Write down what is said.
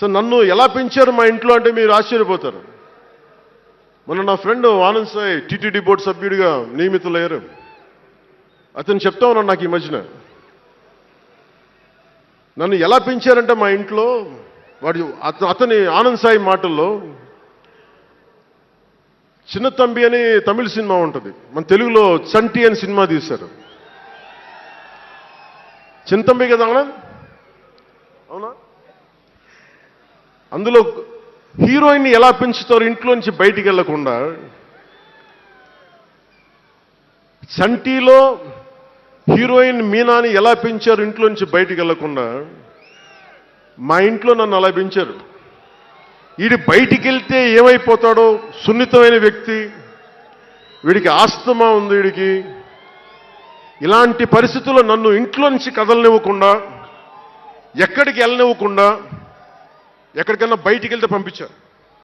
So నన్ను ఎలా పెంచారు మా ఇంట్లో అంటే మీరు ఆశ్చర్యపోతారు. మొన్న నా friend Anand Sai TTD board సభ్యుడిగా నియమితులయ్యారు. అతను చెప్తా ఉన్నాను నాకు ఈ మధ్యన. నన్ను ఎలా పెంచారంటే మా ఇంట్లో వాడి అతని ఆనంద్ సాయి మాటల్లో చిన్న తంబి అని తమిళ సినిమా ఉంటుంది. మన తెలుగులో చంటి అని సినిమా తీశారు. చిన్న తంబి కదా అవునా అవునా? అందులో హీరోయిన్ ఎలా పెంచుతారు ఇంట్లోంచి బయటికి వెళ్ళకుండా చంటీలో హీరోయిన్ మీనాని ఎలా పెంచారు ఇంట్లోంచి బయటికి వెళ్ళకుండా మా ఇంట్లో నన్ను అలా పెంచారు. వీడి బయటికి వెళ్తే ఏమైపోతాడో సున్నితమైన వ్యక్తి వీడికి ఆస్తమా ఉంది వీడికి. ఇలాంటి పరిస్థితుల్లో నన్ను ఇంట్లో నుంచి కదలనివ్వకుండా ఎక్కడికి వెళ్ళనివ్వకుండా ఎక్కడికన్నా బయటికి వెళ్తే పంపించారు.